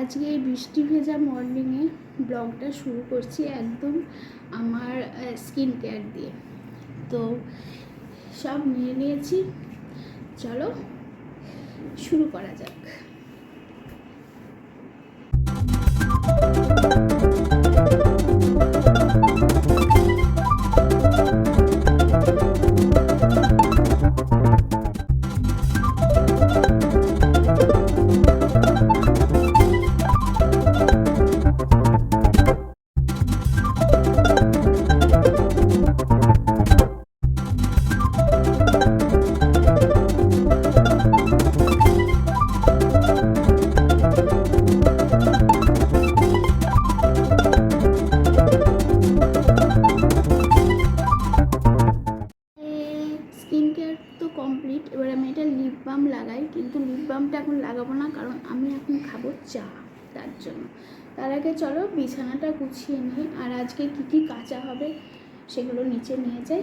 আজকে এই বৃষ্টি ভেজা মর্নিংয়ে ব্লগটা শুরু করছি একদম আমার স্কিন কেয়ার দিয়ে। তো সব নিয়ে নিয়েছি। চলো, শুরু করা যাক। বামটা এখন লাগাবো না, কারণ আমি এখন খাব চা তার জন্য। তার আগে চলো বিছানাটা গুছিয়ে নিই, আর আজকে কী কী কাঁচা হবে সেগুলো নিচে নিয়ে যাই।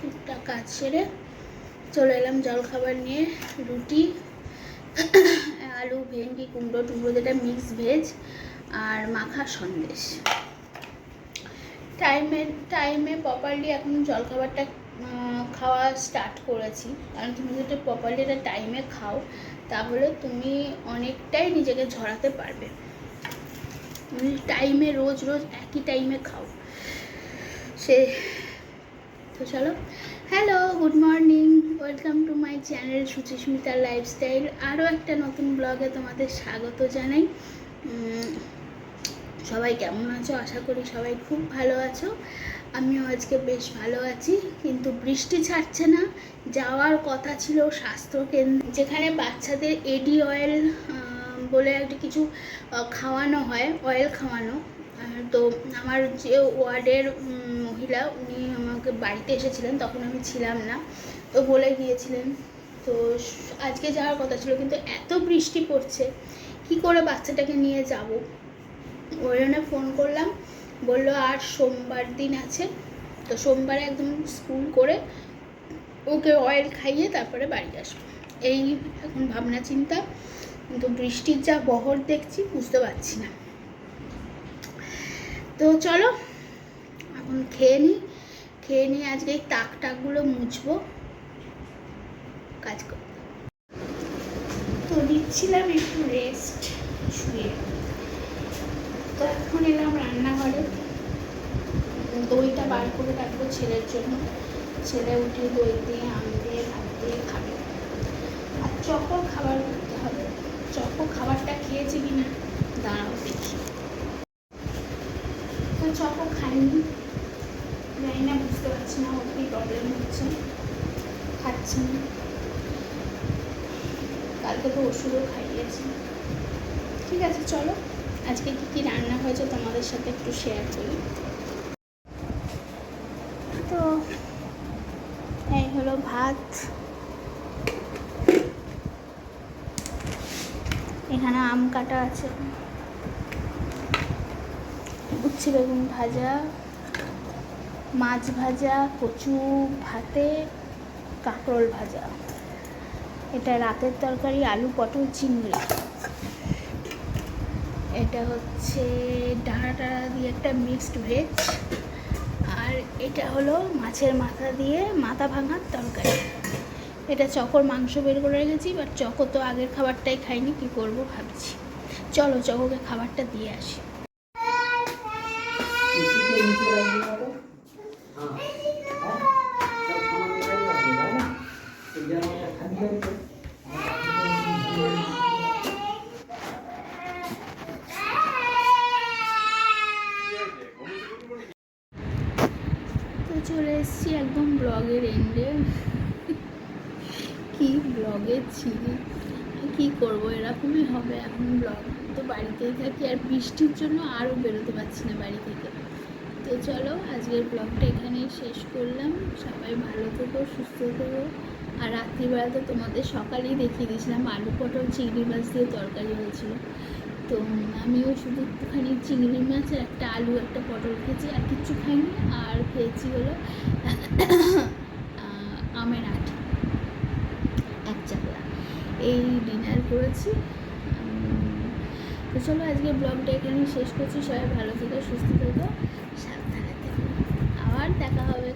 টুকটাক কাজ সেরে চলে এলাম জলখাবার নিয়ে, রুটি, আলু, ভেন্ডি, কুমড়ো, টুমড়ো, যেটা মিক্স ভেজ আর মাখা সন্দেশ। টাইমে টাইমে প্রপারলি এখন জলখাবারটা খাওয়া স্টার্ট করেছি। কারণ তুমি যদি প্রপারলি এটা টাইমে খাও, তাহলে তুমি অনেকটাই নিজেকে ঝরাতে পারবে। তুমি টাইমে রোজ রোজ একই টাইমে খাও। সে, তো চলো। Hello good morning welcome to my channel সুচিস্মিতার lifestyle আরও একটা নতুন ব্লগে তোমাদের স্বাগত জানাই। সবাই কেমন আছো? আশা করি সবাই খুব ভালো আছো। আমিও আজকে বেশ ভালো আছি, কিন্তু বৃষ্টি ছাড়ছে না। যাওয়ার কথা ছিল স্বাস্থ্যকেন্দ্র। যেখানে বাচ্চাদের এডি অয়েল বলে একটা কিছু খাওয়ানো হয়, অয়েল খাওয়ানো। তো আমার যে ওয়ার্ডের মহিলা, উনি আমাকে বাড়িতে এসেছিলেন, তখন আমি ছিলাম না। তো বলে গিয়েছিলেন। তো আজকে যাওয়ার কথা ছিল, কিন্তু এত বৃষ্টি পড়ছে, কি করে বাচ্চাটাকে নিয়ে যাব? ওই জন্য ফোন করলাম, বলল আর সোমবার দিন আছে। তো সোমবারে একদম স্কুল করে ওকে অয়েল খাইয়ে তারপরে বাড়ি আসব। এই এখন ভাবনা চিন্তা, কিন্তু বৃষ্টির যা বহর দেখছি বুঝতে পারছি না। তো চলো, এখন খেয়ে নিই খেয়ে নিয়ে আজকে এই তাক টাকগুলো মুছবো, কাজ করতে তো দিচ্ছিলাম একটু রেস্ট এলাম রান্নাঘরে। দইটা বার করে রাখব ছেলের জন্য। ছেলে উঠে দই দিয়ে, আম দিয়ে, ভাত দিয়ে খাবে। আর চকো খাবার করতে হবে। চকো খাবারটা খেয়েছে কিনা? দাঁড়াও দেখি। তো চকো খাইনি। জানি না, বুঝতে পারছি না, ওর কি প্রবলেম হচ্ছে? খাচ্ছে না। কালকে তো ওষুধও খাইয়েছি। ঠিক আছে, চলো। আজকে কী কী রান্না হয়েছে তোমাদের সাথে একটু শেয়ার করি? তো, এই হলো ভাত। এখানে আম কাটা আছে। উচ্ছে বেগুন ভাজা, মাছ ভাজা, কচু ভাতে, কাঁকরোল ভাজা। এটা রাতের তরকারি, আলু, পটল, চিংড়ি। এটা হচ্ছে ডাঁড়া টাড়া দিয়ে একটা মিক্সড ভেজ আর এটা হলো মাছের মাথা দিয়ে মাথা ভাঙার তরকারি। এটা চকর মাংস বের করে রেখেছি বাট চকো তো আগের খাবারটাই খাইনি, কি করব ভাবছি। চলো চকোকে খাবারটা দিয়ে আসি। একদম ব্লগের এন্ডে। কি ব্লগে ছিলি কি করব? এরকমই হবে এখন ব্লগ। তো বাড়িতেই থাকি আর বৃষ্টির জন্য আরও বেরোতে পারছি না বাড়ি থেকে। তো চলো, আজকের ব্লগটা এখানেই শেষ করলাম। সবাই ভালো থেকো, সুস্থ থেকো। আর রাত্রিবেলা তো তোমাদের সকালেই দেখিয়ে দিয়েছিলাম আলু পটল, চিংড়ি মাছ দিয়ে তরকারি হয়েছিল। তো আমিও শুধু একটুখানি চিংড়ি মাছ আর একটা আলু, একটা পটল খেয়েছি আর কিচ্ছু খাইনি। আর খেয়েছি হলো আমের আটি। এক চাকলা এই ডিনার করেছি। তো চলো আজকে ব্লগটা এখানে শেষ করছি। সবাই ভালো থেকো, সুস্থ থেকো। সাবধানে থেকো। আবার দেখা হবে